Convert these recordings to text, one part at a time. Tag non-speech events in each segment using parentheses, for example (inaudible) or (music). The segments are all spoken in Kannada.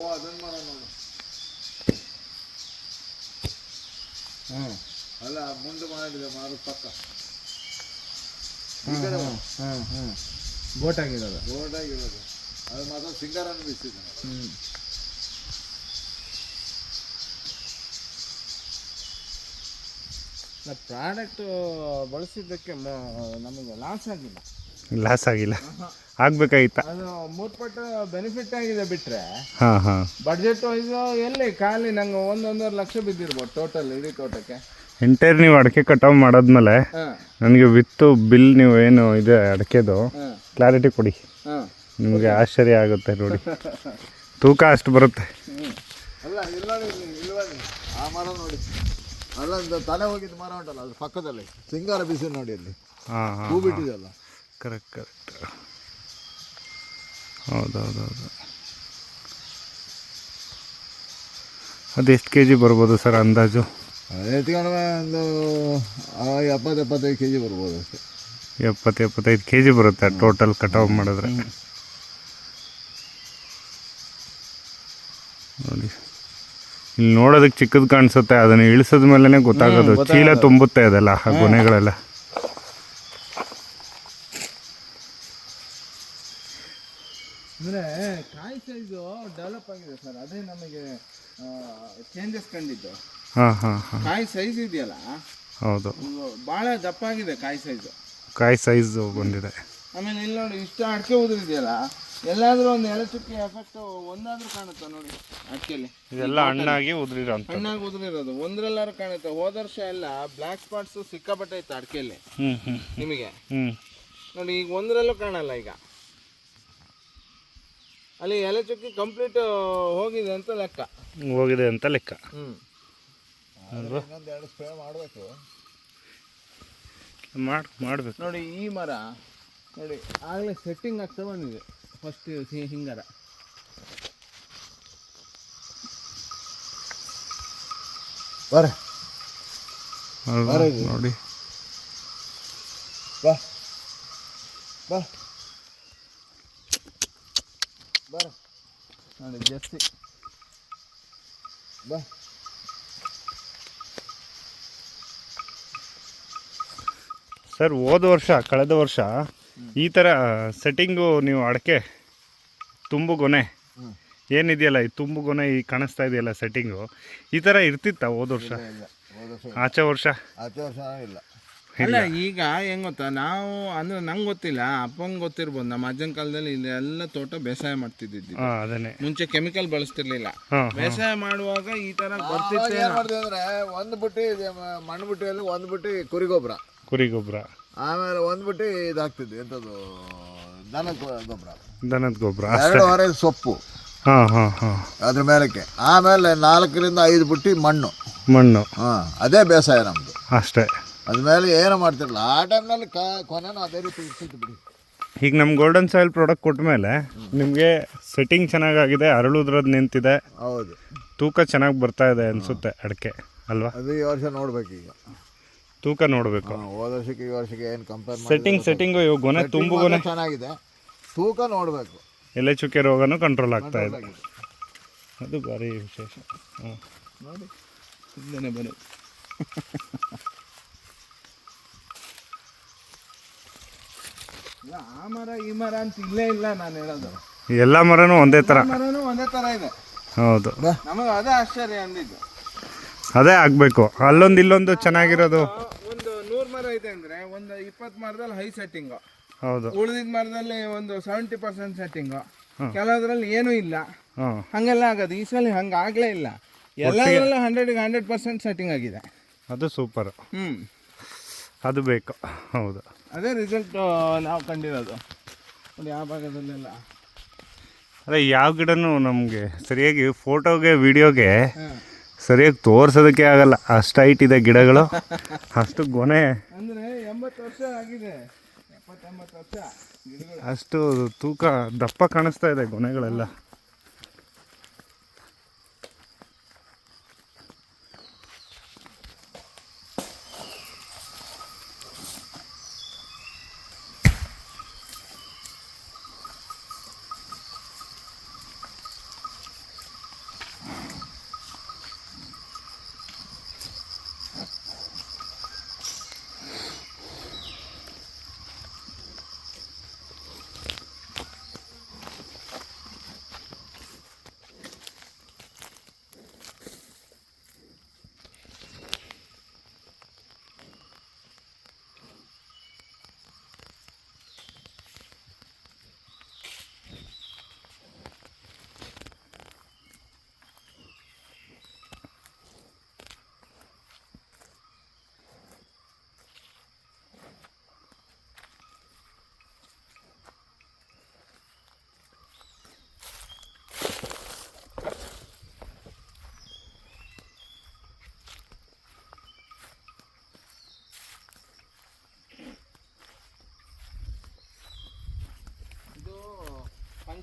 ನೋಡು ಅಲ್ಲ ಮುಂದೆ ಮಾಡಿದೆ ಮಾರು ಪಕ್ಕ ಹ್ಮ್ ಹ್ಮ್ ಬೋಟ್ ಹ್ಞೂ ಬೋಟ್ ಆಗಿರೋದು ಅದು ಮಾತ್ರ ಸಿಂಗಾರನ್ನು ಬಿಸಿದೆ ಹ್ಮ್ ಪ್ರಾಡಕ್ಟು ಬಳಸಿದ್ದಕ್ಕೆ ನಮಗೆ ಲಾಸ್ ಆಗಿಲ್ಲ ಲಾಸ್ ಆಗಿಲ್ಲ. ಆಗ್ಬೇಕಾಗಿತ್ತ? ಅದು ಮೂರು ಪಟ್ಟು ಬೆನಿಫಿಟ್ ಆಗಿದೆ ಬಿಟ್ಟರೆ ಹಾಂ ಹಾಂ. ಬಡ್ಜೆಟ್ ವೈಸ್ ಎಲ್ಲಿ ಖಾಲಿ ನಂಗೆ ಒಂದೊಂದೂವರೆ ಲಕ್ಷ ಬಿದ್ದಿರ್ಬೋದು ಟೋಟಲ್ ಇಡೀ ತೋಟಕ್ಕೆ. ಎಂಟೈರ್ ನೀವು ಅಡಿಕೆ ಕಟಾವು ಮಾಡಾದ್ಮೇಲೆ ನನಗೆ ವಿತ್ತು ಬಿಲ್ ನೀವು ಏನು ಇದೆ ಅಡಿಕೆದು ಕ್ಲಾರಿಟಿ ಕೊಡಿ. ನಿಮಗೆ ಆಶ್ಚರ್ಯ ಆಗುತ್ತೆ ನೋಡಿ. (laughs) ತೂಕ ಅಷ್ಟು ಬರುತ್ತೆ. ಅಲ್ಲ ಇಲ್ಲ ಇಲ್ಲಿ? ಆ ಮರ ನೋಡಿ. ಅಲ್ಲ ತಲೆ ಹೋಗಿದ್ದ ಮರ ಉಂಟಲ್ಲ ಅದು ಪಕ್ಕದಲ್ಲಿ. ಸಿಂಗಾರ ಬಿಸಿ ನೋಡಿ ಅಲ್ಲಿ. ಹೂ ಬಿಟ್ಟಿದೆಯಲ್ಲ ಕರೆಕ್ಟ್ ಕರೆಕ್ಟ್. ಹೌದೌದೌದು. ಅದು ಎಷ್ಟು ಕೆ ಜಿ ಬರ್ಬೋದು ಸರ್ ಅಂದಾಜು? ಎತ್ಕೊಂಡು ಒಂದು ಎಪ್ಪತ್ತು ಎಪ್ಪತ್ತೈದು ಕೆ ಜಿ ಬರ್ಬೋದು ಅಷ್ಟೇ. ಎಪ್ಪತ್ತು ಎಪ್ಪತ್ತೈದು ಕೆ ಜಿ ಬರುತ್ತೆ ಟೋಟಲ್ ಕಟಾವು ಮಾಡಿದ್ರೆ. ನೋಡಿ. ಇಲ್ಲಿ ನೋಡೋದಕ್ಕೆ ಚಿಕ್ಕದು ಕಾಣಿಸುತ್ತೆ ಅದನ್ನು ಇಳಿಸಿದ ಮೇಲೇ ಗೊತ್ತಾಗೋದು ಚೀಲ ತುಂಬುತ್ತೆ ಅದೆಲ್ಲ ಆ ಗೊನೆಗಳೆಲ್ಲ. ಅಂದರೆ ಕಾಯಿ ಸೈಜು ಡೆವಲಪ್ ಆಗಿದೆ ಸರ್ ಅದೇ ನಮಗೆ ಚೇಂಜಸ್ ಕಂಡಿದ್ದು. ಹಾಂ ಹಾಂ ಹಾಂ. ಕಾಯಿ ಸೈಜ್ ಇದೆಯಲ್ಲ ಹೌದು. ಭಾಳ ದಪ್ಪ ಆಗಿದೆ ಕಾಯಿ ಸೈಜು ಕಾಯಿ ಸೈಜು ಬಂದಿದೆ. ಆಮೇಲೆ ಇಲ್ಲಿ ನೋಡಿ ಇಷ್ಟು ಅಡಿಕೆ ಉದುರಿದೆಯಲ್ಲ ಎಲ್ಲಾದರೂ ಒಂದು ಎಲೆ ಚುಕ್ಕಿ ಎಫೆಕ್ಟ್ ಒಂದಾದ್ರೂ ಕಾಣುತ್ತೆ ನೋಡಿ ಅಡಿಕೆಲಿ? ಇದೆಲ್ಲ ಹಣ್ಣಾಗಿ ಉದುರಿರೋ ಹಣ್ಣಾಗಿ ಉದುರಿರೋದು. ಒಂದ್ರಲ್ಲಾರು ಕಾಣುತ್ತೆ? ಹೋದ ವರ್ಷ ಎಲ್ಲ ಬ್ಲ್ಯಾಕ್ ಸ್ಪಾಟ್ಸ್ ಸಿಕ್ಕಾಪಟ್ಟೆ ಇತ್ತು ಅಡಿಕೆಯಲ್ಲಿ ನಿಮಗೆ? ನೋಡಿ ಈಗ ಒಂದರಲ್ಲೂ ಕಾಣಲ್ಲ ಈಗ. ಅಲ್ಲಿ ಎಲೆ ಚುಕ್ಕಿ ಕಂಪ್ಲೀಟ್ ಹೋಗಿದೆ ಅಂತ ಲೆಕ್ಕ. ಹೋಗಿದೆ ಅಂತ ಲೆಕ್ಕ. ಹ್ಞೂ ಸ್ಪ್ರೇ ಮಾಡಬೇಕು. ಮಾಡಿ ಮಾಡಬೇಕು. ನೋಡಿ ಈ ಮರ ನೋಡಿ ಆಗಲೇ ಸೆಟ್ಟಿಂಗ್ ಆಗ್ತಾ ಬಂದಿದೆ. ಫಸ್ಟ್ ಹಿಂಗಾರ. ಬರ? ನೋಡಿ. ಬಾ. ಬಾ. ಬರ. ನೋಡಿ ಜರ್ಸಿ ಬಾ. ಸರ್ ಹೋದ ವರ್ಷ ಕಳೆದ ವರ್ಷ ಈ ಥರ ಸೆಟ್ಟಿಂಗು ನೀವು ಅಡಕೆ ತುಂಬು ಗೊನೆ. ಏನಿದೆಯಲ್ಲ ಈ ತುಂಬು ಗೊನೆ ಈ ಕಾಣಿಸ್ತಾ ಇದೆಯಲ್ಲ ಸೆಟ್ಟಿಂಗು ಈ ಥರ ಇರ್ತಿತ್ತ ಹೋದ ವರ್ಷ ಆಚೆ ವರ್ಷ? ಆಚೆ ವರ್ಷ ಇಲ್ಲ. ಅಲ್ಲ ಈಗ ಹೆಂಗ್ ಗೊತ್ತಾ? ನಾವು ಅಂದ್ರೆ ನಂಗೆ ಗೊತ್ತಿಲ್ಲ ಅಪ್ಪಂಗೆ ಗೊತ್ತಿರ್ಬೋದು. ನಮ್ಮ ಅಜ್ಜನ ಕಾಲದಲ್ಲಿ ಇದೆಲ್ಲ ತೋಟ ಬೇಸಾಯ ಮಾಡ್ತಿದ್ದಿದ್ದು. ಹಾಂ ಅದನ್ನೇ. ಮುಂಚೆ ಕೆಮಿಕಲ್ ಬಳಸ್ತಿರ್ಲಿಲ್ಲ. ಹಾಂ ಬೇಸಾಯ ಮಾಡುವಾಗ ಈ ತರ ಬರ್ತಿತ್ತೆ ಏನ್ ಮಾಡಿದೆ ಅಂದ್ರೆ ಒಂದ್ ಬುಟ್ಟಿ ಇದೆ ಮ- ಮಣ್ಣು ಬುಟ್ಟಿಯಲ್ಲಿ ಒಂದು ಬುಟ್ಟಿ ಕುರಿ ಗೊಬ್ಬರ ಕುರಿ ಗೊಬ್ಬರ ಆಮೇಲೆ ಒಂದ್ ಬುಟ್ಟಿ ಇದಾಗ್ತಿದ್ವಿ ಎಂತದು ದನ ಗೊ- ಗೊಬ್ಬರ ದನದ ಗೊಬ್ಬರ ಎರಡು ವಾರ ಸೊಪ್ಪು. ಹಾಂ ಹಾಂ ಹಾಂ. ಅದ್ರ ಮೇಲಕ್ಕೆ. ಆಮೇಲೆ ನಾಲ್ಕರಿಂದ ಐದು ಬುಟ್ಟಿ ಮಣ್ಣು. ಮಣ್ಣು. ಹಾ ಅದೇ ಬೇಸಾಯ ನಮ್ದು. ಅಷ್ಟೇ. ಅದ್ಮೇಲೆ ಏನು ಮಾಡ್ತಿರಲ್ಲ ಆ ಟೈಮ್ನಲ್ಲಿ ಕ ಕೊನೆನೂ ಅದೇ ರೀತಿ ಇರ್ತಿತ್ತು ಬಿಡಿ. ಈಗ ನಮ್ಮ ಗೋಲ್ಡನ್ ಸಾಯಿಲ್ ಪ್ರಾಡಕ್ಟ್ ಕೊಟ್ಟ ಮೇಲೆ ನಿಮಗೆ ಸೆಟ್ಟಿಂಗ್ ಚೆನ್ನಾಗಾಗಿದೆ ಅರಳುದ್ರದ್ದು ನಿಂತಿದೆ. ಹೌದು. ತೂಕ ಚೆನ್ನಾಗಿ ಬರ್ತಾ ಇದೆ ಅನಿಸುತ್ತೆ ಅಡಿಕೆ ಅಲ್ವಾ? ಅದು ಈ ವರ್ಷ ನೋಡ್ಬೇಕು ಈಗ. ತೂಕ ನೋಡಬೇಕು. ಹಾ, ಹೋದ ವರ್ಷಕ್ಕೆ ಈ ವರ್ಷಕ್ಕೆ ಏನು ಕಂಪೇರ್ ಸೆಟ್ಟಿಂಗ್ ಸೆಟ್ಟಿಂಗು ಇವಾಗ ಗೊನೆ ತುಂಬು ಗೊನೆ. ಚೆನ್ನಾಗಿದೆ. ತೂಕ ನೋಡಬೇಕು. ಎಲೆ ಚುಕ್ಕೆ ರೋಗನೂ ಕಂಟ್ರೋಲ್ ಆಗ್ತಾ ಇದೆ. ಅದು ಭಾರಿ ವಿಶೇಷ. ಹ್ಞೂ ನೋಡಿ ಇಲ್ಲೇನೆ ಬರೋದು ಇಲ್ಲ, ಆ ಮರ ಈ ಮರ ಅಂತ ಇಲ್ಲೇ ಇಲ್ಲ ನಾನು ಹೇಳೋದು. ಎಲ್ಲ ಮರನೂ ಒಂದೇ ಥರ ಮರನೂ ಒಂದೇ ತರ ಇದೆ. ಹೌದು. ನಮಗೆ ಅದೇ ಆಶ್ಚರ್ಯ ಅಂದಿದ್ದು. ಅದೇ ಆಗಬೇಕು. ಅಲ್ಲೊಂದು ಇಲ್ಲೊಂದು ಚೆನ್ನಾಗಿರೋದು. ಒಂದು ನೂರು ಮರ ಇದೆ ಅಂದ್ರೆ ಒಂದು ಇಪ್ಪತ್ತು ಮರದಲ್ಲಿ ಹೈ ಸೆಟ್ಟಿಂಗು ಹೌದು. ಉಳಿದಿದ್ದ ಮರದಲ್ಲಿ ಒಂದು ಸೆವೆಂಟಿ ಪರ್ಸೆಂಟ್ ಸೆಟ್ಟಿಂಗು ಕೆಲವದ್ರಲ್ಲಿ ಏನೂ ಇಲ್ಲ. ಹಂಗೆಲ್ಲ ಆಗೋದು. ಈ ಸಲ ಹಂಗೆ ಆಗಲೇ ಇಲ್ಲ. ಎಲ್ಲದರಲ್ಲೂ ಹಂಡ್ರೆಡ್ಗೆ ಹಂಡ್ರೆಡ್ ಪರ್ಸೆಂಟ್ ಸೆಟ್ಟಿಂಗ್ ಆಗಿದೆ. ಅದು ಸೂಪರ್ ಹ್ಞೂ ಅದು ಬೇಕು. ಹೌದು. ಅದೇ ರಿಸಲ್ಟ್ ನಾವು ಕಂಡಿರೋದು. ನೋಡಿ ಯಾವ ಭಾಗದಲ್ಲೆಲ್ಲ. ಅದೇ ಯಾವ ಗಿಡನೂ ನಮಗೆ ಸರಿಯಾಗಿ ಫೋಟೋಗೆ ವಿಡಿಯೋಗೆ ಸರಿಯಾಗಿ ತೋರಿಸೋದಕ್ಕೆ ಆಗಲ್ಲ. ಅಷ್ಟು ಹೈಟ್ ಇದೆ ಗಿಡಗಳು. ಅಷ್ಟು ಗೊನೆ. ಅಂದರೆ ಎಂಬತ್ತು ವರ್ಷ ಆಗಿದೆ. ಎಪ್ಪತ್ತೆಂಬತ್ತು ವರ್ಷ ಗಿಡಗಳು. ಅಷ್ಟು ತೂಕ ದಪ್ಪ ಕಾಣಿಸ್ತಾ ಇದೆ ಗೊನೆಗಳೆಲ್ಲ.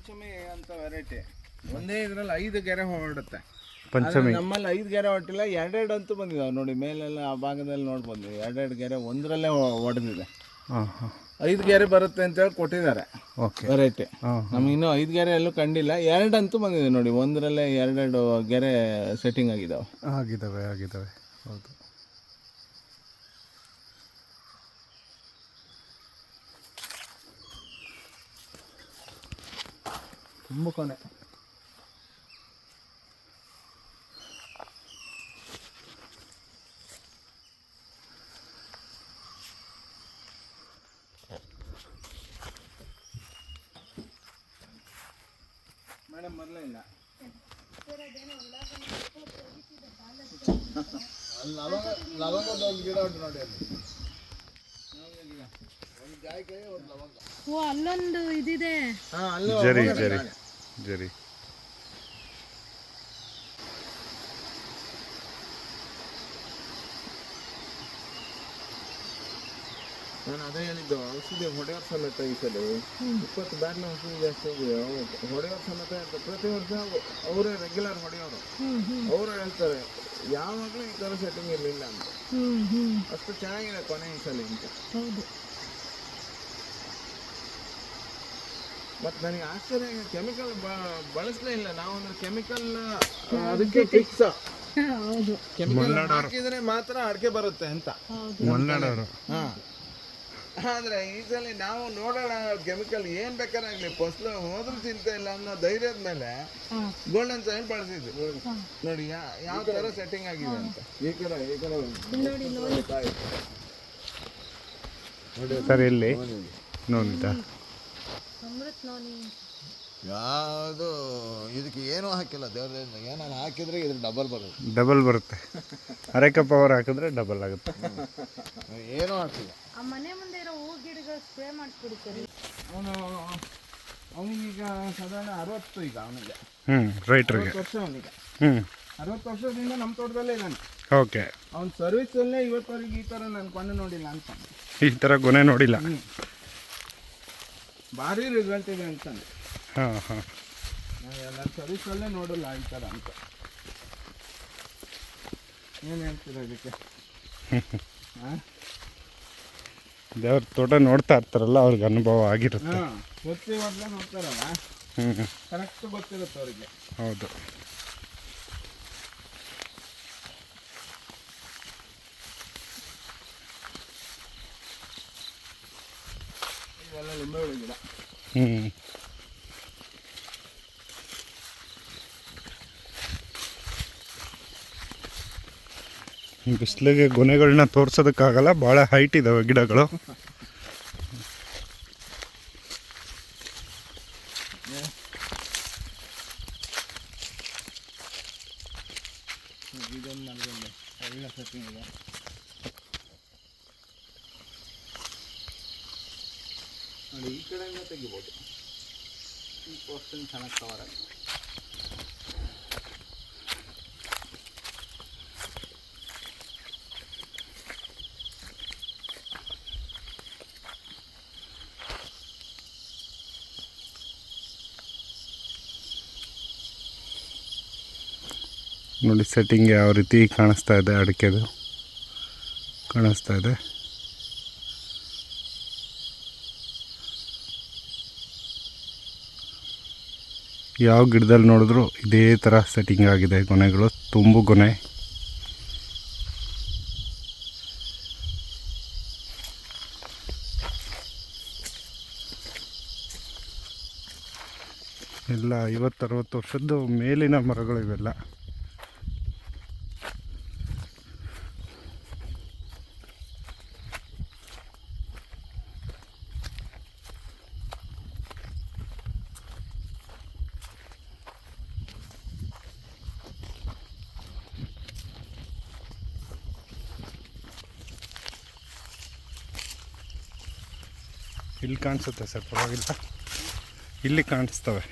ಪಂಚಮಿ ಅಂತ ವೆರೈಟಿ ಒಂದೇ ಇದ್ರಲ್ಲಿ ಐದು ಗೆರೆ ಹೊರಡುತ್ತೆ. ಪಂಚಮಿ. ನಮ್ಮಲ್ಲಿ ಐದು ಗೆರೆ ಹೊಟ್ಟಿಲ್ಲ ಎರಡೆರಡು ಅಂತೂ ಬಂದಿದ್ದಾವೆ ನೋಡಿ ಮೇಲೆಲ್ಲ ಆ ಭಾಗದಲ್ಲಿ ನೋಡ್ಬೋದು ಎರಡೆರಡು ಗೆರೆ ಒಂದರಲ್ಲೇ ಹೊಡೆದಿದೆ ಐದು ಗೆರೆ ಬರುತ್ತೆ ಅಂತ ಹೇಳಿ ಕೊಟ್ಟಿದ್ದಾರೆ ವೆರೈಟಿ ನಮ್ಗೆ ಇನ್ನೂ ಐದು ಗೆರೆ ಎಲ್ಲೂ ಕಂಡಿಲ್ಲ. ಎರಡಂತೂ ಬಂದಿದೆ ನೋಡಿ ಒಂದರಲ್ಲೇ ಎರಡೆರಡು ಗೆರೆ ಸೆಟ್ಟಿಂಗ್ ಆಗಿದಾವೆ. ಆಗಿದ್ದಾವೆ ಆಗಿದ್ದಾವೆ ಹೌದು. ತುಂಬ ಕೊನೆ ಮೇಡಮ್ ಬರಲೇ ಇಲ್ಲ ಅಲ್ಲಿ ಲವಂಗ ಲವಂಗದ ಒಂದು ಗಿಡ ಉಂಟು ನೋಡಿ ಅಲ್ಲಿ ಓ ಅಲ್ಲೊಂದು ಇದಿದೆ. ಹಾಂ ಅಲ್ಲೂ ಜರಿ ಜರಿ ಜರಿ. ನಾನು ಅದೇ ಹೇಳಿದ್ದು ಔಷಧಿ ಹೊಡೆಯೋರ್ ಸಮೇತ ಈ ಸಲ. ಇಪ್ಪತ್ತು ಬ್ಯಾಟ್ನ ಔಷಧಿ ಜಾಸ್ತಿ ಹೋಗಿದೆ ಹೊಡೆಯೋರ್ ಸಮೇತ ಇರ್ತದೆ. ಪ್ರತಿ ವರ್ಷ ಅವರೇ ರೆಗ್ಯುಲರ್ ಹೊಡೆಯೋರು. ಅವರು ಹೇಳ್ತಾರೆ ಯಾವಾಗಲೂ ಈ ಥರ ಸೆಟ್ಟಿಂಗ್ ಇರಲಿಲ್ಲ ಅಂತ. ಅಷ್ಟು ಚೆನ್ನಾಗಿದೆ ಕೊನೆ ಈ ಸಲ. ಅಂತ ಹೌದು. ಮತ್ತು ನನಗೆ ಆಶ್ಚರ್ಯ ಕೆಮಿಕಲ್ ಬಳಸಲೇ ಇಲ್ಲ. ನಾವು ಅಂದ್ರೆ ಕೆಮಿಕಲ್ ಅದಕ್ಕೆ ಫಿಕ್ಸ್ (laughs) ಹೌದು. ಕೆಮಿಕಲ್ ಹಾಕಿದ್ರೆ ಮಾತ್ರ ಅಡಿಕೆ ಬರುತ್ತೆ ಅಂತ. ಹಾಂ. ಆದರೆ ಈ ಸಲ ನಾವು ನೋಡೋಣ ಕೆಮಿಕಲ್ ಏನು ಬೇಕಾರಾಗಲಿ ಫಸ್ಲು ಹೋದ್ರೂ ಚಿಂತೆ ಇಲ್ಲ ಅನ್ನೋ ಧೈರ್ಯದ ಮೇಲೆ ಗೋಲ್ಡನ್ ಸೈನ್ ಬಳಸಿದ್ವಿ. ನೋಡಿ ಯಾವ ಥರ ಸೆಟ್ಟಿಂಗ್ ಆಗಿದೆ ಅಂತ. ಈ ಕಡೆ ಈ ಕಡೆ ಇಲ್ಲಿ ನೋಡಿ ನೋಡಿ. ಸರ್ ಎಲ್ಲಿ ನೋಡಿದ್ದ ಅಮೃತ್ ನೋನಿ ಯಾವುದು ಇದಕ್ಕೆ ಏನೂ ಹಾಕಿಲ್ಲ ದೇವ್ರದಿಂದ. ಏನಾರು ಹಾಕಿದ್ರೆ ಇದ್ರ ಡಬಲ್ ಬರುತ್ತೆ. ಡಬಲ್ ಬರುತ್ತೆ. ಅರೆಕ ಪವರ್ ಹಾಕಿದ್ರೆ ಡಬಲ್ ಆಗುತ್ತೆ. ಏನೂ ಹಾಕಿಲ್ಲ. ಆ ಮನೆ ಮುಂದೆ ಇರೋ ಹೂ ಗಿಡಗಳು ಸ್ಪ್ರೇ ಮಾಡಿಸ್ಬಿಡಿ ಸರಿ. ಅವನು ಅವನಿಗೀಗ ಸಾಧಾರಣ ಅರವತ್ತು ಈಗ ಅವನಿಗೆ. ಹ್ಞೂ ರೈಟ್ರಿಗೆ. ವರ್ಷ ಅವನಿಗೆ. ಹ್ಞೂ ಅರವತ್ತು ವರ್ಷದಿಂದ ನಮ್ಮ ತೋಟದಲ್ಲೇ ಇದ್ದಾನೆ. ಓಕೆ. ಅವ್ನ ಸರ್ವಿಸಲ್ಲೇ ಇವತ್ತವರೆಗೆ ಈ ಥರ ನಾನು ಕೊನೆ ನೋಡಿಲ್ಲ ಅಂತ. ಈ ಥರ ಗುಣ ನೋಡಿಲ್ಲ. ಭಾರಿ ರಿಸಲ್ಟ್ ಇದೆ ಅಂತಂದು. ಹಾಂ ಹಾಂ. ನಾನು ಸರ್ವಿಸಲ್ಲೇ ನೋಡಲ್ಲ ಈ ಥರ ಅಂತ. ಏನು ಹೇಳ್ತೀರ ಅದಕ್ಕೆ ಹಾಂ (laughs) ದೇವ್ರ ತೋಟ ನೋಡ್ತಾ ಇರ್ತಾರಲ್ಲ ಅವ್ರಿಗೆ ಅನುಭವ ಆಗಿರುತ್ತೆ. ಹಾಂ ವರ್ಷ ನೋಡ್ತಾರಲ್ಲ. ಹ್ಞೂ ಕರೆಕ್ಟ್ ಗೊತ್ತಿರುತ್ತೆ ಅವರಿಗೆ. ಹೌದು ಇವೆಲ್ಲ ಲಿಂಬೆ ಹುಳಿ ಗಿಡ ಹ್ಞೂ ಬಿಸಿಲಿಗೆ ಗೊನೆಗಳನ್ನ ತೋರ್ಸೋದಕ್ಕಾಗಲ್ಲ ಭಾಳ ಹೈಟ್ ಇದ್ದಾವೆ ಗಿಡಗಳು ನನಗೊಂದು ಒಳ್ಳೆ ಸೆಟ್ಟಿಂಗ್ ಇದೆ ನೋಡಿ ಈ ಕಡೆಯಿಂದ ತೆಗಿಬೋದು. ಈ ಪೋರ್ಷನ್ ಚೆನ್ನಾಗಿ ಕವರ್ ಆಗಿದೆ ನೋಡಿ ಸೆಟ್ಟಿಂಗ್ ಯಾವ ರೀತಿ ಕಾಣಿಸ್ತಾ ಇದೆ, ಅಡಿಕೆದು ಕಾಣಿಸ್ತಾ ಇದೆ. ಯಾವ ಗಿಡದಲ್ಲಿ ನೋಡಿದ್ರು ಇದೇ ಥರ ಸೆಟ್ಟಿಂಗ್ ಆಗಿದೆ ಗೊನೆಗಳು, ತುಂಬು ಗೊನೆ. ಎಲ್ಲ ಐವತ್ತರವತ್ತು ವರ್ಷದ್ದು ಮೇಲಿನ ಮರಗಳು ಇವೆಲ್ಲ ಕಾಣಿಸುತ್ತೆ ಸರ್ ಪರವಾಗಿಲ್ಲ. ಇಲ್ಲಿ ಕಾಣಿಸ್ತವೆ.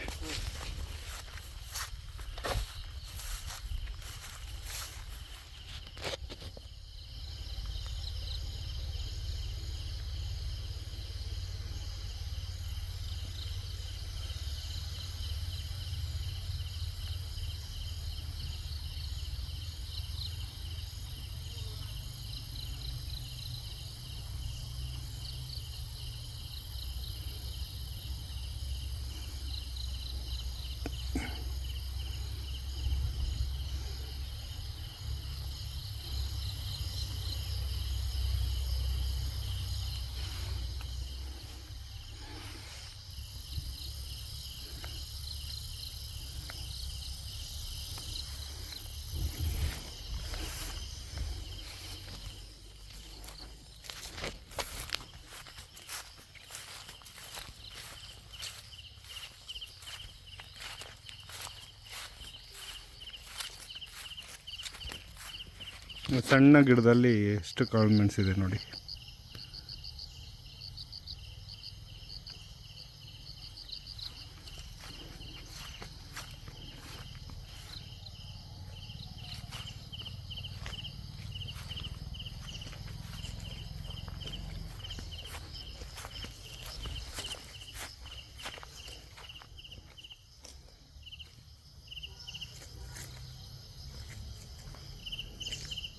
ಸಣ್ಣ ಗಿಡದಲ್ಲಿ ಎಷ್ಟು ಕಾಳು ಮೆಣಸಿದೆ ನೋಡಿ.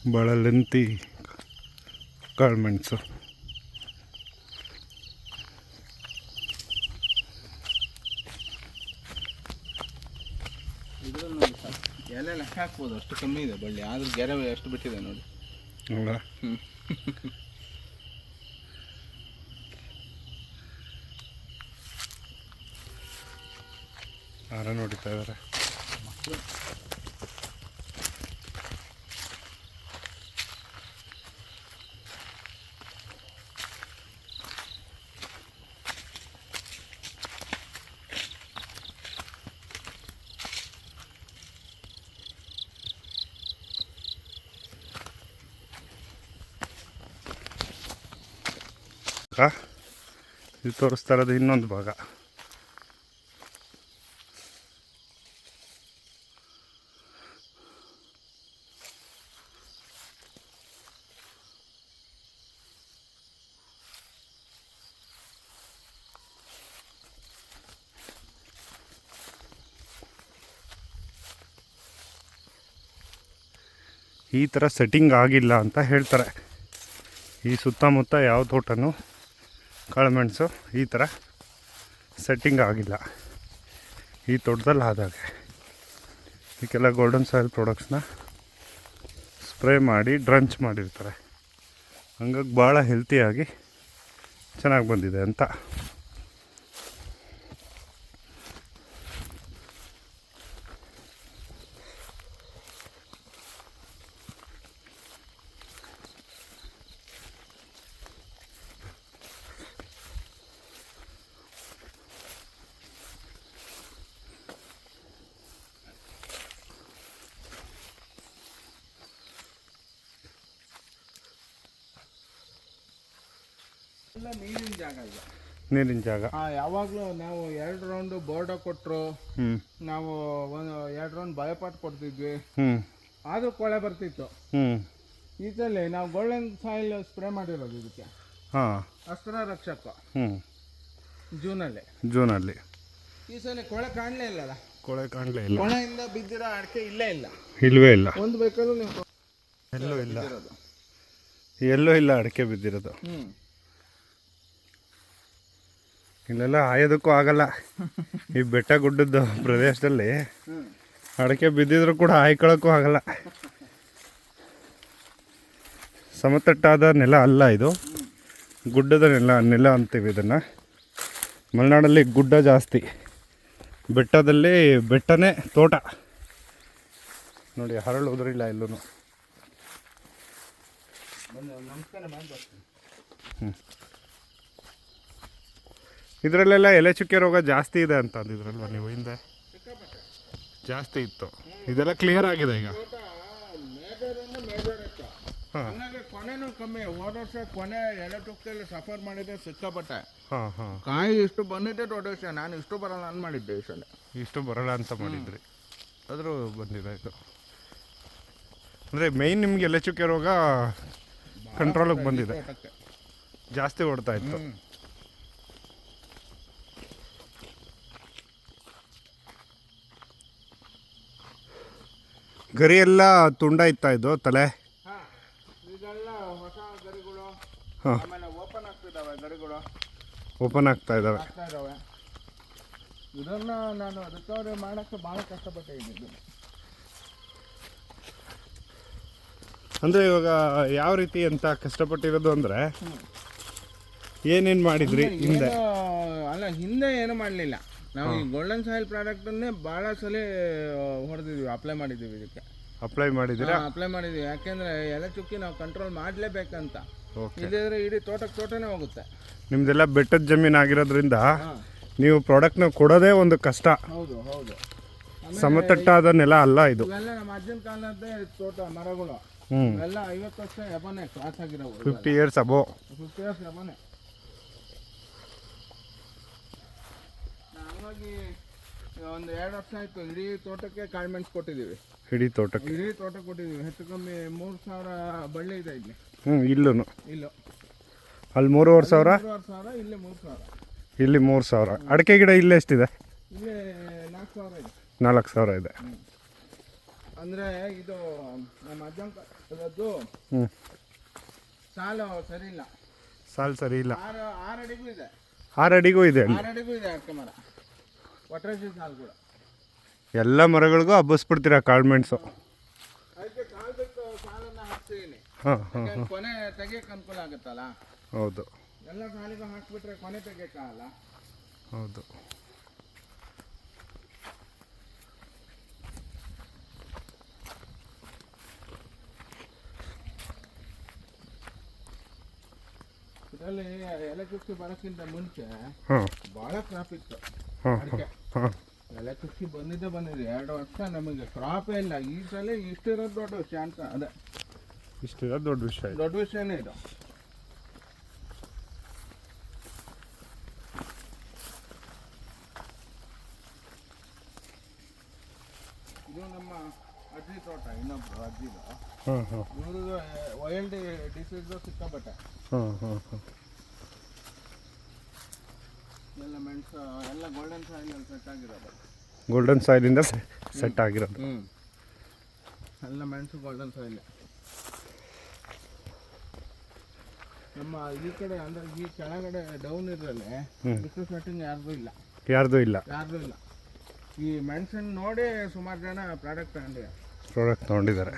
ಭಾಳ ಲೆಂತಿ ಕಾಳು ಮೆಣಸು ಇದ್ರಲ್ಲಿ ನೋಡಿ ಸರ್ ಎಲೆ ಲೆಕ್ಕ ಹಾಕ್ಬೋದು ಅಷ್ಟು ಕಮ್ಮಿ ಇದೆ ಬಳ್ಳಿ. ಆದ್ರೂ ಗೆರೆ ಎಷ್ಟು ಬಿಟ್ಟಿದೆ ನೋಡಿ ಹೌದಾ ಹ್ಮ್. ಆರ ನೋಡಿತಾ ಇದ್ದಾರೆ ಅಕ್ಕ, ಇದು ತೋರಿಸ್ತಾ ಇರೋದು ಇನ್ನೊಂದು ಭಾಗ. ಈ ಥರ ಸೆಟ್ಟಿಂಗ್ ಆಗಿಲ್ಲ ಅಂತ ಹೇಳ್ತಾರೆ. ಈ ಸುತ್ತಮುತ್ತ ಯಾವ ತೋಟನೂ ಕಾಳುಮೆಣಸು ಈ ಥರ ಸೆಟ್ಟಿಂಗ್ ಆಗಿಲ್ಲ. ಈ ತೋಟದಲ್ಲಿ ಆದಾಗೆ ಇದಕ್ಕೆಲ್ಲ ಗೋಲ್ಡನ್ ಸಾಯಿಲ್ ಪ್ರಾಡಕ್ಟ್ಸ್ನ ಸ್ಪ್ರೇ ಮಾಡಿ ಡ್ರಂಚ್ ಮಾಡಿರ್ತಾರೆ. ಹಂಗಾಗಿ ಭಾಳ ಹೆಲ್ತಿಯಾಗಿ ಚೆನ್ನಾಗಿ ಬಂದಿದೆ ಅಂತ ಎಲ್ಲ ನೀರಿನ ಜಾಗ ಇದೆ ನೀರಿನ ಜಾಗ. ಯಾವಾಗಲೂ ನಾವು ಎರಡು ರೌಂಡು ಬೋರ್ಡ ಕೊಟ್ಟರು ನಾವು ಒಂದು ಎರಡು ರೌಂಡ್ ಬಯೋಪಾಟ್ ಕೊಡ್ತಿದ್ವಿ. ಆದರೂ ಕೊಳೆ ಬರ್ತಿತ್ತು. ಈ ಸಲ ನಾವು ಗೋಲ್ಡನ್ ಸಾಯಿಲ್ ಸ್ಪ್ರೇ ಮಾಡಿರೋದು ಇದಕ್ಕೆ. ಹಾಂ. ಅಸ್ತ್ರ ರಕ್ಷಕ ಜೂನಲ್ಲಿ. ಜೂನಲ್ಲಿ. ಈ ಸಲ ಕೊಳೆ ಕಾಣಲೇ ಇಲ್ಲಲ್ಲ? ಕೊಳೆ ಕಾಣಲೇ ಇಲ್ಲ. ಕೊಳೆಯಿಂದ ಬಿದ್ದಿರೋ ಅಡಿಕೆ ಇಲ್ಲೇ ಇಲ್ಲ. ಇಲ್ವೇ ಇಲ್ಲ. ಒಂದು ಬೇಕಾದ್ರೂ ನೀವು ಎಲ್ಲೂ ಇಲ್ಲ. ಎಲ್ಲೂ ಇಲ್ಲ ಅಡಿಕೆ ಬಿದ್ದಿರೋದು. ಹ್ಞೂ ಇಲ್ಲೆಲ್ಲ ಆಯೋದಕ್ಕೂ ಆಗಲ್ಲ. ಈ ಬೆಟ್ಟ ಗುಡ್ಡದ ಪ್ರದೇಶದಲ್ಲಿ ಅಡಕೆ ಬಿದ್ದಿದ್ರು ಕೂಡ ಆಯ್ಕೊಳ್ಳೋಕ್ಕೂ ಆಗಲ್ಲ. ಸಮತಟ್ಟಾದ ನೆಲ ಅಲ್ಲ ಇದು. ಗುಡ್ಡದ ನೆಲ ನೆಲ ಅಂತೀವಿ ಇದನ್ನು. ಮಲೆನಾಡಲ್ಲಿ ಗುಡ್ಡ ಜಾಸ್ತಿ. ಬೆಟ್ಟದಲ್ಲಿ ಬೆಟ್ಟನೇ ತೋಟ. ನೋಡಿ, ಹರಳು ಉದುರಿಲ್ಲ ಎಲ್ಲೂ ಬರ್ತೀನಿ ಇದರಲ್ಲೆಲ್ಲ ಎಲೆ ಚುಕ್ಕೆ ರೋಗ ಜಾಸ್ತಿ ಇದೆ ಅಂತ ಅಂದಿದ್ರಲ್ವ ನೀವು ಹಿಂದೆ? ಜಾಸ್ತಿ ಇತ್ತು. ಇದೆಲ್ಲ ಕ್ಲಿಯರ್ ಆಗಿದೆ ಈಗ. ಹಾಂ. ಕೊನೆನೂ ಕಮ್ಮಿ. ಹೋದ ವರ್ಷ ಕೊನೆ ಎಲೆ ಸಫರ್ ಮಾಡಿದೆ ಸಿಕ್ಕಾಪಟ್ಟೆ. ಹಾಂ ಹಾಂ. ಕಾಯಿ ಇಷ್ಟು ಬಂದಿದ್ದೆ ದೊಡ್ಡ ವಿಷಯ. ನಾನು ಇಷ್ಟು ಬರಲ್ಲ ಅಂತ ಮಾಡಿದ್ದೆ ಈ ಸಲ. ಇಷ್ಟು ಬರಲ್ಲ ಅಂತ ಮಾಡಿದ್ರಿ. ಆದರೂ ಬಂದಿದೆ ಇದು. ಅಂದರೆ ಮೇಯ್ನ್ ನಿಮ್ಗೆ ಎಲೆ ಚುಕ್ಕೆ ರೋಗ ಕಂಟ್ರೋಲಿಗೆ ಬಂದಿದೆ. ಜಾಸ್ತಿ ಓಡ್ತಾ ಇತ್ತು. ಗರಿ ಎಲ್ಲ ತುಂಡ ಇತ್ತಾ ಇದು ತಲೆ? ಹಾ ಓಪನ್ ಆಗ್ತಾ ಇದ್ದಾವೆ ಇದನ್ನ ನಾನು ರಿಕವರಿ ಮಾಡಕ್ಕೆ ಭಾಳ ಕಷ್ಟಪಟ್ಟಿದ್ದೀನಿ ಅಂದರೆ ಇವಾಗ ಯಾವ ರೀತಿ ಅಂತ ಕಷ್ಟಪಟ್ಟಿರೋದು ಅಂದರೆ ಏನೇನು ಮಾಡಿದ್ರಿ ಹಿಂದೆ? ಅಲ್ಲ ಹಿಂದೆ ಏನು ಮಾಡಲಿಲ್ಲ. ನಾವು ಈ ಗೋಲ್ಡನ್ ಸಾಯಿಲ್ ಪ್ರಾಡಕ್ಟನ್ನೇ ಭಾಳ ಸಲ ಹೊಡೆದಿದ್ವಿ ಅಪ್ಲೈ ಮಾಡಿದ್ದೀವಿ ಇದಕ್ಕೆ. ಅಪ್ಲೈ ಮಾಡಿದ್ದೀರಾ? ಅಪ್ಲೈ ಮಾಡಿದ್ವಿ. ಯಾಕೆಂದ್ರೆ ಎಲೆ ಚುಕ್ಕಿ ನಾವು ಕಂಟ್ರೋಲ್ ಮಾಡಲೇಬೇಕಂತ. ಇಲ್ಲದ್ರೆ ಇಡೀ ತೋಟಕ್ಕೆ ತೋಟನೇ ಹೋಗುತ್ತೆ. ನಿಮ್ದೆಲ್ಲ ಬೆಟ್ಟದ ಜಮೀನು ಆಗಿರೋದ್ರಿಂದ ನೀವು ಪ್ರಾಡಕ್ಟ್ನ ಕೊಡೋದೇ ಒಂದು ಕಷ್ಟ. ಹೌದು ಹೌದು. ಸಮತಟ್ಟಾದ ನೆಲ ಅಲ್ಲ ಇದು. ಇವೆಲ್ಲ ನಮ್ಮ ಅಜ್ಜನ ಕಾಲದ್ದೇ ತೋಟ ಮರಗಳು. ಹ್ಞೂ ಎಲ್ಲ ಐವತ್ತು ವರ್ಷ ಎಬನೆ ಕ್ರಾಸ್ ಆಗಿರೋ fifty years above fifty years ಎಬನೆ ಹಂಗಾಗಿ ಒಂದು ಎರಡು ವರ್ಷ ಆಯ್ತು ಇಡೀ ತೋಟಕ್ಕೆ ಕಾಳು ಮೆಣಸು ಕೊಟ್ಟಿದ್ದೀವಿ. ಇಡೀ ತೋಟಕ್ಕೆ? ಇಡೀ ತೋಟ ಕೊಟ್ಟಿದ್ದೀವಿ. ಹೆಚ್ಚು ಕಮ್ಮಿ ಮೂರು ಸಾವಿರ ಬಳ್ಳಿ ಇದೆ ಇಲ್ಲಿ. ಹ್ಞೂ ಇಲ್ಲೂ ಇಲ್ಲೂ. ಅಲ್ಲಿ ಮೂರುವರೆ ಸಾವಿರ? ಮೂರುವರೆ ಸಾವಿರ ಇಲ್ಲಿ ಮೂರು ಸಾವಿರ. ಇಲ್ಲಿ ಮೂರು ಸಾವಿರ. ಅಡಿಕೆ ಗಿಡ ಇಲ್ಲೇ ಎಷ್ಟಿದೆ? ಇಲ್ಲಿ ನಾಲ್ಕು ಸಾವಿರ ಇದೆ. ನಾಲ್ಕು ಸಾವಿರ ಇದೆ. ಅಂದರೆ ಇದು ನಮ್ಮ ಅಜ್ಜಂಕದ್ದು ಹ್ಞೂ ಸಾಲು ಸರಿ ಇಲ್ಲ. ಸಾಲು ಸರಿ ಇಲ್ಲ. ಆರು ಆರು ಅಡಿಗೂ ಇದೆ. ಆರು ಅಡಿಗೂ ಇದೆ ಆರು ಅಡಿಗೂ ಇದೆ ಅಡಿಕೆ ಮರ. ಎಲ್ಲ ಮರಗಳಿಗೂ ಹಬ್ಬಿಸ್ಬಿಡ್ತೀರಾ ಕಾಳು ಮೆಣಸು? ಹಾಕ್ತಿದ್ದೀನಿ ಹಾಂ ಹಾಂ ಕೊನೆ ತೆಗಿಯಕ್ಕೆ ಅನುಕೂಲ ಆಗುತ್ತಲ್ಲ? ಹೌದು. ಎಲ್ಲ ಸಾಲಿಗೂ ಹಾಕ್ಬಿಟ್ರೆ ಕೊನೆ ತೆಗಿಯಕ್ಕಾಗಲ್ಲ ಹೌದು. ಇದರಲ್ಲಿ ಎಲೆಕ್ಟ್ರಿಸಿಟಿ ಬರೋಕ್ಕಿಂತ ಮುಂಚೆ ಹಾಂ. ಭಾಳ ಟ್ರಾಫಿಕ್ ಹಾಂ ಬಂದಿದ್ದೆ ಬಂದಿದೆ. ಎರಡು ವರ್ಷ ನಮಗೆ ಕ್ರಾಪೇ ಇಲ್ಲ. ಈ ಸಲ ಇಷ್ಟಿರೋದು ದೊಡ್ಡ ವಿಷಯ ಅಂತ. ಅದೇ. ಇಷ್ಟಿದೆ ದೊಡ್ಡ ವಿಷಯ ದೊಡ್ಡ ವಿಷಯನೇ ಇದು. ಇದು ನಮ್ಮ ಅಜ್ಜಿ ತೋಟ ಇನ್ನೊಬ್ರು ಅಜ್ಜಿದು. ಇವ್ರದ್ದು ವೈಲ್ಡ್ ಡಿಸೀಸ್ ಸಿಕ್ಕಾಬಟ್ಟೆ ಹಾಂ ಹಾಂ ಹಾಂ. ಎಲ್ಲ ಗೋಲ್ಡನ್ ಸಾಯಿಲ್ ಸೆಟ್ ಆಗಿರೋದು. ಗೋಲ್ಡನ್ ಸಾಯಿಲಿಂದ ಸೆಟ್ ಆಗಿರೋದು. ಹ್ಞೂ ಎಲ್ಲ ಮೆಣಸು ಗೋಲ್ಡನ್ ಸಾಯಿಲ್ ನಮ್ಮ ಈ ಕಡೆ ಅಂದ್ರೆ ಈ ಕೆಳಗಡೆ ಡೌನ್ ಇದ್ರಲ್ಲಿ. ಬಿಸಿಲು ಸೆಟ್ಟಿಂಗ್ ಯಾರ್ದು ಇಲ್ಲ. ಯಾರ್ದು ಇಲ್ಲ. ಯಾರ್ದು ಇಲ್ಲ. ಈ ಮೆಣಸನ್ನು ನೋಡಿ ಸುಮಾರು ಜನ ಪ್ರಾಡಕ್ಟ್ ತಗೊಂಡಿದ್ದಾರೆ. ಪ್ರಾಡಕ್ಟ್ ತೊಗೊಂಡಿದ್ದಾರೆ.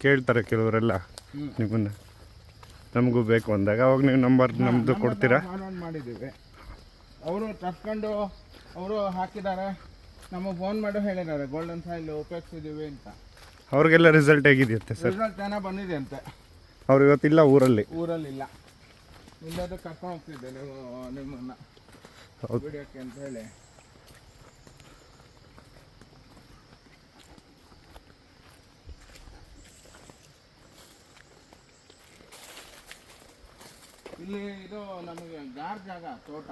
ಕೇಳ್ತಾರೆ ಕೆಲವರೆಲ್ಲ. ನಿಮ್ಮನ್ನ. ನಮಗೂ ಬೇಕು ಅಂದಾಗ. ಅವಾಗ ನೀವು ನಂಬರ್ ನಮ್ಮದು ಕೊಡ್ತೀರಾ? ಮಾಡಿದ್ದೀವಿ. ಅವರು ತರ್ಕೊಂಡು ಅವರು ಹಾಕಿದ್ದಾರೆ. ನಮಗೆ ಫೋನ್ ಮಾಡೋ ಹೇಳಿದ್ದಾರೆ. ಗೋಲ್ಡನ್ ಸಾಯಿಲ್ ಉಪಯೋಗಿಸಿದ್ದೀವಿ ಅಂತ. ಅವ್ರಿಗೆಲ್ಲ ರಿಸಲ್ಟ್ ಹೇಗಿದೆಯಂತೆ ಸರ್? ರಿಸಲ್ಟ್ ಚೆನ್ನಾಗಿ ಬಂದಿದೆ ಅಂತೆ ಅವ್ರು ಇವತ್ತಿಲ್ಲ ಊರಲ್ಲಿ. ಊರಲ್ಲಿಲ್ಲ ಇಲ್ಲದ ಕರ್ಕೊಂಡು ಹೋಗ್ತಿದ್ದೆ ನೀವು ನಿಮ್ಮನ್ನು. ಅಂತ ಹೇಳಿ. ಇಲ್ಲಿ ಇದು ನಮಗೆ ಗಾರ್ ಜಾಗ ತೋಟ.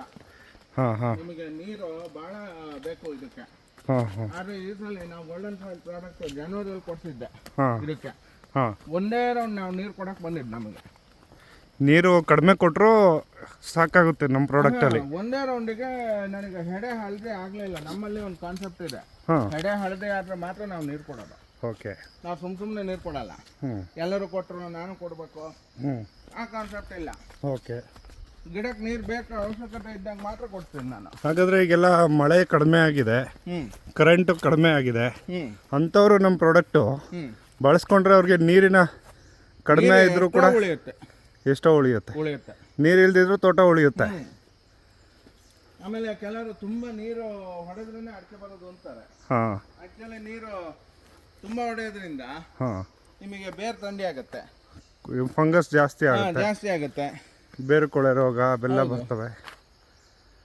ಹಾಂ ಹಾಂ. ನಿಮಗೆ ನೀರು ಬಹಳ ಬೇಕು ಇದಕ್ಕೆ. ಹಾಂ ಹಾಂ. ಆದರೆ ಈ ನಾವು ಗೋಲ್ಡನ್ ಸಾಯಿಲ್ ಪ್ರಾಡಕ್ಟ್ ಜನವರಿಯಲ್ಲಿ ಕೊಡ್ತಿದ್ದೆ ಹಾಂ. ಇದಕ್ಕೆ. ಹಾಂ. ಒಂದೇ ರೌಂಡ್ ನಾವು ನೀರು ಕೊಡಕ್ಕೆ ಬಂದಿದ್ದು ನಮಗೆ. ನೀರು ಕಡಿಮೆ ಕೊಟ್ಟರು ಸಾಕಾಗುತ್ತೆ ನಮ್ಮ ಪ್ರಾಡಕ್ಟಲ್ಲಿ ಅಲ್ಲಿ. ಒಂದೇ ರೌಂಡಿಗೆ ನನಗೆ ಹೆಡೆ ಹಳದೆ ಆಗಲಿಲ್ಲ ನಮ್ಮಲ್ಲಿ ಒಂದು ಕಾನ್ಸೆಪ್ಟ್ ಇದೆ. ಹಾಂ. ಹೆಡೆ ಹಳದೆ ಆದ್ರೆ ಮಾತ್ರ ನಾವು ನೀರು ಕೊಡೋದು. ಓಕೆ ನಾವು ಸುಮ್ ಸುಮ್ಮನೆ ನೀರು ಕೊಡಲ್ಲ. ಹ್ಞೂ ಎಲ್ಲರೂ ಕೊಟ್ಟರು ನಾನು ಕೊಡಬೇಕು. ಹ್ಞೂ ಆ ಕಾನ್ಸೆಪ್ಟ್ ಇಲ್ಲ. ಓಕೆ ಗಿಡಕ್ಕೆ ನೀರು ಬೇಕು ಅವಶ್ಯಕತೆ ಇದ್ದಾಗ ಮಾತ್ರ ಕೊಡ್ತೀನಿ ನಾನು. ಹಾಗಾದರೆ ಈಗೆಲ್ಲ ಮಳೆ ಕಡಿಮೆ ಆಗಿದೆ. ಹ್ಞೂ ಕರೆಂಟು ಕಡಿಮೆ ಆಗಿದೆ. ಹ್ಞೂ ಅಂಥವ್ರು ನಮ್ಮ ಪ್ರಾಡಕ್ಟು ಹ್ಞೂ ಬಳಸ್ಕೊಂಡ್ರೆ ಅವ್ರಿಗೆ ನೀರಿನ ಕಡಿಮೆ ಇದ್ರೂ ಕೂಡ ಉಳಿಯುತ್ತೆ. ಎಷ್ಟೋ ಉಳಿಯುತ್ತೆ. ಉಳಿಯುತ್ತೆ. ನೀರು ಇಲ್ದಿದ್ರು ತೋಟ ಉಳಿಯುತ್ತೆ. ಆಮೇಲೆ ಕೆಲವರು ತುಂಬ ನೀರು ಹೊಡೆದ್ರೇ ಅಡಿಕೆ ಬರೋದು ಅಂತಾರೆ. ಹಾಂ. ಆ್ಯಕ್ಚುಲಿ ನೀರು ತುಂಬ ಹೊಡೆಯೋದ್ರಿಂದ ಹಾಂ. ನಿಮಗೆ ಬೇರ್ ತಂಡಿ ಆಗುತ್ತೆ. ಫಂಗಸ್ ಜಾಸ್ತಿ ಆಗುತ್ತೆ. ಜಾಸ್ತಿ ಆಗುತ್ತೆ. ಬೇರು ಕೊಳೆ ರೋಗ ಬೆಲ್ಲ ಬರ್ತವೆ.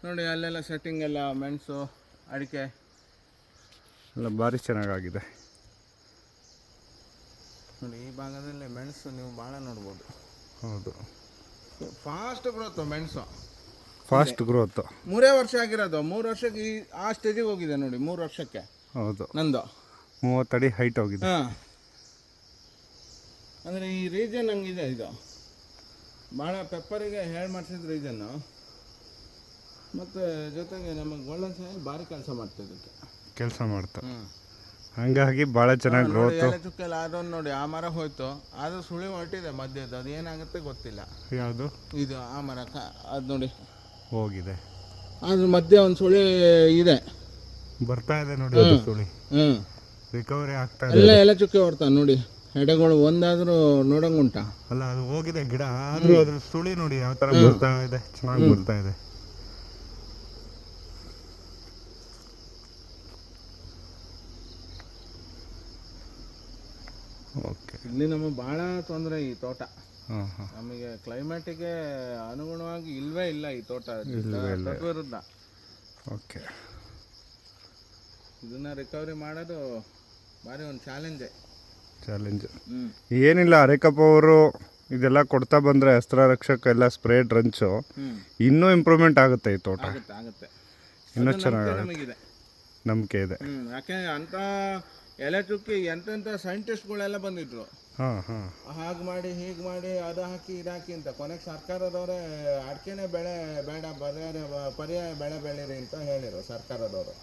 ನೋಡಿ ಅಲ್ಲೆಲ್ಲ ಸೆಟ್ಟಿಂಗ್ ಎಲ್ಲ ಮೆಣಸು ಅಡಿಕೆ. ಎಲ್ಲ ಭಾರಿ ಚೆನ್ನಾಗಾಗಿದೆ. ನೋಡಿ ಈ ಭಾಗದಲ್ಲಿ ಮೆಣಸು ನೀವು ಭಾಳ ನೋಡ್ಬೋದು. ಹೌದು. ಫಾಸ್ಟ್ ಗ್ರೋತ್ ಮೆಣಸು. ಫಾಸ್ಟ್ ಗ್ರೋತ್ ಮೂರೇ ವರ್ಷ ಆಗಿರೋದು. ಮೂರು ವರ್ಷಕ್ಕೆ ಈ ಆ ಸ್ಟೇಜಿಗೆ ಹೋಗಿದೆ ನೋಡಿ ಮೂರು ವರ್ಷಕ್ಕೆ. ಹೌದು. ನಂದು. ಮೂವತ್ತಡಿ ಹೈಟ್ ಹೋಗಿದೆ. ಹಾಂ. ಅಂದರೆ ಈ ರೀಜನ್ ಹಂಗಿದೆ ಇದು. ಭಾಳ ಪೆಪ್ಪರಿಗೆ ಹೇಳಿ ಮಾಡಿಸಿದ ರೀಜನ್ನು ಮತ್ತು ಜೊತೆಗೆ ನಮಗೆ ಗೋಲ್ಡನ್ ಸೈನ್ ಭಾರಿ ಕೆಲಸ ಮಾಡ್ತಿದ್ದಕ್ಕೆ ಕೆಲಸ ಮಾಡ್ತಾ. ಹಂಗಾಗಿ ಭಾಳ ಚೆನ್ನಾಗಿ ಗ್ರೋತ್ ಗ್ರೋತು ಎಲೆ ಚುಕ್ಕೆಲ್ಲ ಅದೊಂದು ನೋಡಿ ಆ ಮರ ಹೋಯ್ತು. ಅದು ಸುಳಿ ಹೊರಟಿದೆ ಮಧ್ಯದ್ದು ಅದು ಏನಾಗುತ್ತೆ ಗೊತ್ತಿಲ್ಲ. ಯಾವುದು? ಇದು ಆ ಮರ ಕ ಅದು ನೋಡಿ. ಹೋಗಿದೆ. ಅದ್ರ ಮಧ್ಯೆ ಒಂದು ಸುಳಿ ಇದೆ. ಬರ್ತಾ ಇದೆ ನೋಡಿ ಅದು ಸುಳಿ. ಹ್ಞೂ ರಿಕವರಿ ಆಗ್ತಾ ಇದೆ. ಎಲ್ಲ ಎಲೆ ಚುಕ್ಕೆ ಹೊರ್ತಾವೆ ನೋಡಿ. ಎಡೆಗಳು ಒಂದಾದರೂ ನೋಡಂಗುಂಟ? ಅಲ್ಲ ಅದು ಹೋಗಿದೆ ಗಿಡ. ಆದ್ರೂ ಅದ್ರ ಸುಳಿ ನೋಡಿ ಯಾವ ತರ ಬರ್ತಾ ಇದೆ. ಚೆನ್ನಾಗಿ ಬರ್ತಾ ಇದೆ. ಓಕೆ. ಇಲ್ಲಿ ನಮಗೆ ಭಾಳ ತೊಂದರೆ ಈ ತೋಟ. ನಮಗೆ ಕ್ಲೈಮೇಟಿಗೆ ಅನುಗುಣವಾಗಿ ಇಲ್ವೇ ಇಲ್ಲ ಈ ತೋಟ. ತದ್ವಿರುದ್ಧ ಓಕೆ. ಇದನ್ನ ರಿಕವರಿ ಮಾಡೋದು ಭಾರಿ ಒಂದು ಚಾಲೆಂಜ್ ಚಾಲೆಂಜ್ ಏನಿಲ್ಲ ಅರೇಕಪ್ಪ ಅವರು ಇದೆಲ್ಲ ಕೊಡ್ತಾ ಬಂದರೆ ಅಸ್ತ್ರ ರಕ್ಷಕ ಎಲ್ಲ ಸ್ಪ್ರೇ ಡ್ರಂಚು ಇನ್ನೂ ಇಂಪ್ರೂವ್ಮೆಂಟ್ ಆಗುತ್ತೆ ಈ ತೋಟ. ಆಗುತ್ತೆ ಆಗುತ್ತೆ. ಇನ್ನೂ ಚೆನ್ನಾಗಿದೆ ಚೆನ್ನಾಗಿ ನಂಬಿಕೆ ಇದೆ. ಹ್ಞೂ ಯಾಕೆ ಅಂಥ ಎಲೆಕ್ಟ್ರಿಕ್ ಎಂತೆಂಥ ಸೈಂಟಿಸ್ಟ್ಗಳೆಲ್ಲ ಬಂದಿದ್ರು. ಹಾಂ ಹಾಂ. ಹಾಗೆ ಮಾಡಿ ಹೀಗೆ ಮಾಡಿ ಅದು ಹಾಕಿ ಇದು ಹಾಕಿ ಅಂತ. ಕೊನೆಗೆ ಸರ್ಕಾರದವರೇ ಅಡಿಕೆನೇ ಬೆಳೆ ಬೇಡ ಪರ್ಯಾಯ ಪರ್ಯಾಯ ಬೆಳೆ ಬೆಳೀರಿ ಅಂತ ಹೇಳಿರು ಸರ್ಕಾರದವರು.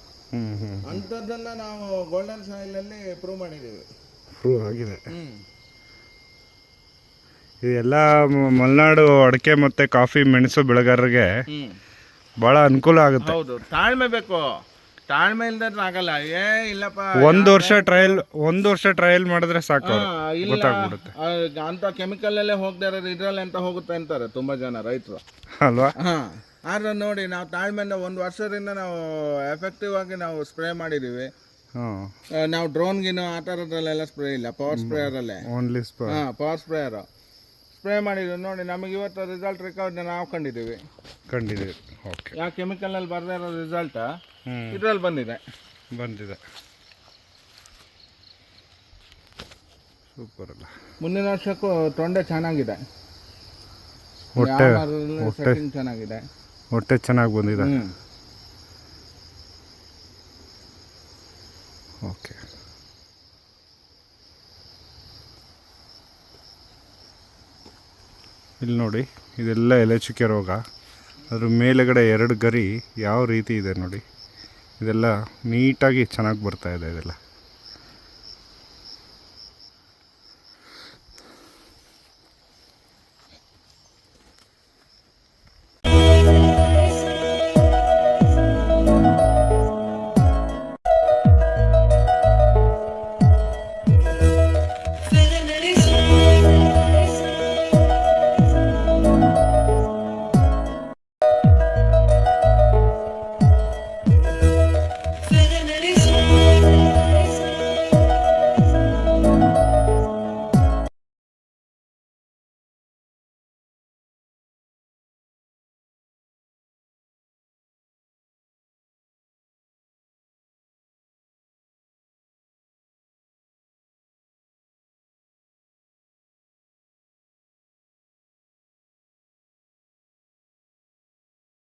ಅಂಥದ್ದನ್ನ ನಾವು ಗೋಲ್ಡನ್ ಸಾಯಿಲಲ್ಲಿ ಪ್ರೂವ್ ಮಾಡಿದ್ದೀವಿ. ಪ್ರೂವ್ ಆಗಿದೆ. ಇದೆಲ್ಲ ಮಲೆನಾಡು ಅಡಿಕೆ ಮತ್ತು ಕಾಫಿ ಮೆಣಸು ಬೆಳೆಗಾರರಿಗೆ ಬಹಳ ಭಾಳ ಅನುಕೂಲ ಆಗುತ್ತೆ. ಹೌದು. ತಾಳ್ಮೆ ಬೇಕು. ತಾಳ್ಮೆ ಇಲ್ದ್ರೆ ಆಗಲ್ಲ. ಏ ಇಲ್ಲಪ್ಪ ಒಂದು ವರ್ಷ ಟ್ರಯಲ್ ಒಂದು ವರ್ಷ ಟ್ರಯಲ್ ಮಾಡಿದ್ರೆ ಸಾಕು ಗೊತ್ತಾಗ್ಬಿಡುತ್ತೆ. ಅಂತ ಕೆಮಿಕಲ್ ಅಲ್ಲೇ ಹೋಗದೆ ಇರೋದು ಇದ್ರಲ್ಲಿ ಅಂತ ಹೋಗುತ್ತೆ ಅಂತಾರೆ ತುಂಬಾ ಜನ ರೈತರು. ಅಲ್ವಾ? ಹಾ. ಆದ್ರೆ ನೋಡಿ ನಾವು ತಾಳ್ಮೆಯಿಂದ ಒಂದು ವರ್ಷದಿಂದ ನಾವು ಎಫೆಕ್ಟಿವ್ ಆಗಿ ನಾವು ಸ್ಪ್ರೇ ಮಾಡಿದೀವಿ. ನಾವು ಡ್ರೋನ್ ಡ್ರೋನ್ಗಿನ ಆ ಥರದ್ರಲ್ಲೆಲ್ಲ ಸ್ಪ್ರೇ ಇಲ್ಲ ಪವರ್ ಸ್ಪ್ರೇಯರಲ್ಲೇ ಓನ್ಲಿ ಸ್ಪ್ರೇ ಹಾಂ ಪವರ್ ಸ್ಪ್ರೇಯರ್ ಸ್ಪ್ರೇ ಮಾಡಿದ್ವಿ ನೋಡಿ ನಮಗೆ ಇವತ್ತು ರಿಸಲ್ಟ್ ರಿಕವರಿ ನಾವು ಕಂಡಿದ್ದೀವಿ ಕಂಡಿದ್ದೀವಿ ಓಕೆ ಯಾವ ಕೆಮಿಕಲ್ನಲ್ಲಿ ಬರದೇ ಇರೋ ರಿಸಲ್ಟ್ ಇದರಲ್ಲಿ ಬಂದಿದೆ. ಬಂದಿದೆ. ಸೂಪರ್ ಅಲ್ಲ. ಮುಂದಿನ ವರ್ಷಕ್ಕೂ ತೊಂಡೆ ಚೆನ್ನಾಗಿದೆ. ಚೆನ್ನಾಗಿದೆ. ಹೊಟ್ಟೆ ಚೆನ್ನಾಗಿ ಬಂದಿದೆ. ಓಕೆ. ಇಲ್ಲಿ ನೋಡಿ ಇದೆಲ್ಲ ಎಲೆ ಚುಕ್ಕೆ ರೋಗ. ಅದ್ರ ಮೇಲುಗಡೆ ಎರಡು ಗರಿ ಯಾವ ರೀತಿ ಇದೆ ನೋಡಿ. ಇದೆಲ್ಲ ನೀಟಾಗಿ ಚೆನ್ನಾಗಿ ಬರ್ತಾ ಇದೆ ಇದೆಲ್ಲ.